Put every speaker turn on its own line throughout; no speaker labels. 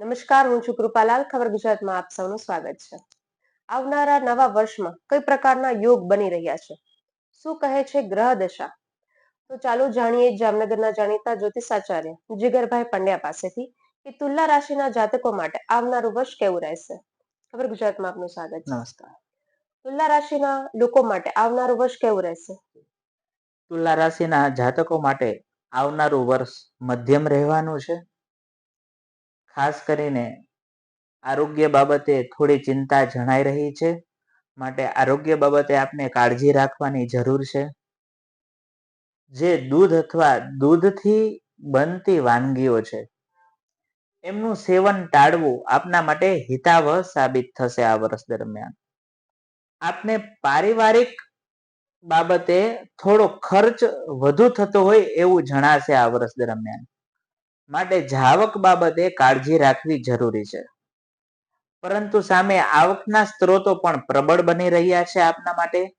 નમસ્કાર હું છું કૃપાલાલ. ખબર ગુજરાતમાં આપ સૌનું સ્વાગત છે. આવનારા નવા વર્ષમાં કઈ પ્રકારના યોગ બની રહ્યા છે? શું કહે છે ગ્રહ દશા? તો ચાલો જાણીએ જામનગરના જાણીતા જ્યોતિષાચાર્ય જીગરભાઈ પંડ્યા પાસેથી કે તુલા રાશિના જાતકો માટે આવનારું વર્ષ કેવું રહેશે? ખબર ગુજરાતમાં આપનું સ્વાગત છે.
નમસ્કાર.
તુલા રાશિના લોકો માટે આવનારું વર્ષ કેવું રહેશે?
તુલા રાશિના જાતકો માટે આવનારું વર્ષ મધ્યમ રહેવાનું છે. ખાસ કરીને આરોગ્ય બાબતે થોડી ચિંતા જણાઈ રહી છે. માટે આરોગ્ય બાબતે આપને કાળજી રાખવાની જરૂર છે. જે દૂધ અથવા દૂધથી બનતી વાનગીઓ છે, એમનું સેવન ટાળવું આપના માટે હિતાવહ સાબિત થશે આ વર્ષ દરમિયાન. આપને પારિવારિક બાબતે થોડો ખર્ચ વધુ થતો હોય એવું જણાશે આ વર્ષ દરમિયાન. માટે જાવક બાબતે કાળજી રાખવી જરૂરી છે. પરંતુ સામે આવકના સ્ત્રોતો પણ પ્રબળ બની રહ્યા છે આપના માટે?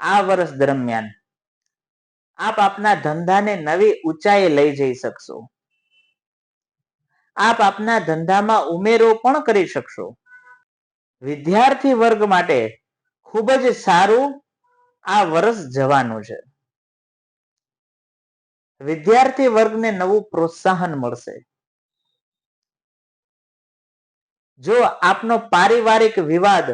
આ વર્ષ દરમિયાન આપ આપના ધંધાને નવી ઊંચાઈએ લઈ જઈ શકશો. આપ આપના ધંધામાં ઉમેરો પણ કરી શકશો. વિદ્યાર્થી વર્ગ માટે ખૂબ જ સારું આ વર્ષ જવાનું છે. વિદ્યાર્થી વર્ગને નવું પ્રોત્સાહન મળશે. જો આપનો પારિવારિક વિવાદ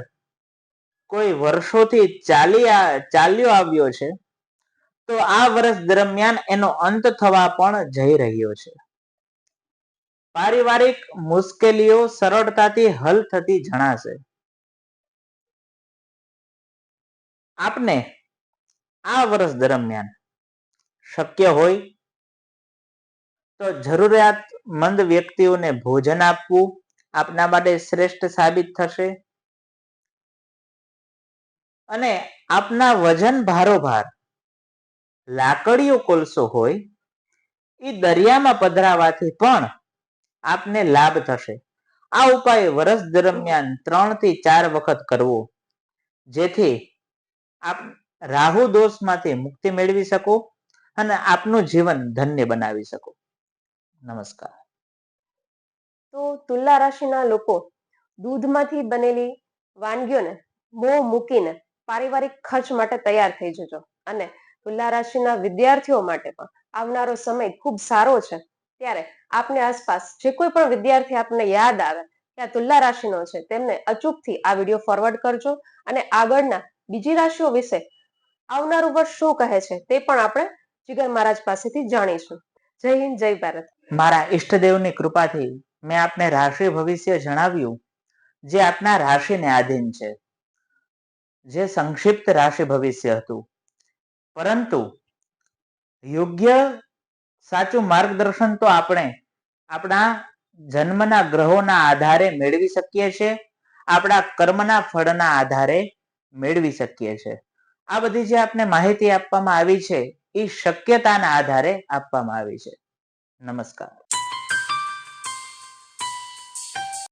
કોઈ વર્ષોથી ચાલી ચાલ્યો આવ્યો છે, તો આ વર્ષ દરમિયાન એનો અંત થવા પણ જઈ રહ્યો છે. પારિવારિક મુશ્કેલીઓ સરળતાથી હલ થતી જણાશે. આપને આ વર્ષ દરમિયાન શક્ય હોય તો જરૂરિયાતમંદ વ્યક્તિઓને ભોજન આપવું આપના માટે શ્રેષ્ઠ સાબિત થશે. અને આપના વજન ભારોભાર, લાકડીઓ કોલસો હોય એ દરિયામાં પધરાવાથી પણ આપને લાભ થશે. આ ઉપાય વર્ષ દરમિયાન ત્રણથી ચાર વખત કરવો, જેથી આપ રાહુ દોષમાંથી મુક્તિ મેળવી શકો. અને આપનું જીવન ધન્ય બનાવી શકો. નમસ્કાર.
તો તુલા રાશિના લોકો દૂધમાંથી બનેલી વાનગીઓને મોં મૂકીને પારિવારિક ખર્ચ માટે તૈયાર થઈ જજો અને તુલા રાશિના વિદ્યાર્થીઓ માટે પણ આવનારો સમય ખૂબ સારો છે. ત્યારે આપની આસપાસ જે કોઈ પણ વિદ્યાર્થી આપને યાદ આવે કે આ તુલા રાશિનો છે, તેમને અચૂકથી આ વીડિયો ફોરવર્ડ કરજો અને આગળના બીજી રાશિઓ વિશે આવનારું વર્ષ શું કહે છે તે પણ આપણે જીગર મહારાજ પાસેથી જાણીશું. જય હિન્દ, જય ભારત.
મારા ઈષ્ટદેવની કૃપાથી મેં આપને રાશિ ભવિષ્ય જણાવ્યું, જે આપના રાશિને આધીન છે, જે સંક્ષિપ્ત રાશિ ભવિષ્ય હતું. પરંતુ યોગ્ય સાચું માર્ગદર્શન તો આપણે આપણા જન્મના ગ્રહોના આધારે મેળવી શકીએ છીએ, આપણા કર્મના ફળના આધારે મેળવી શકીએ છીએ. આ બધી જે આપને માહિતી આપવામાં આવી છે એ શક્યતાના આધારે આપવામાં આવી છે. નમસ્કાર.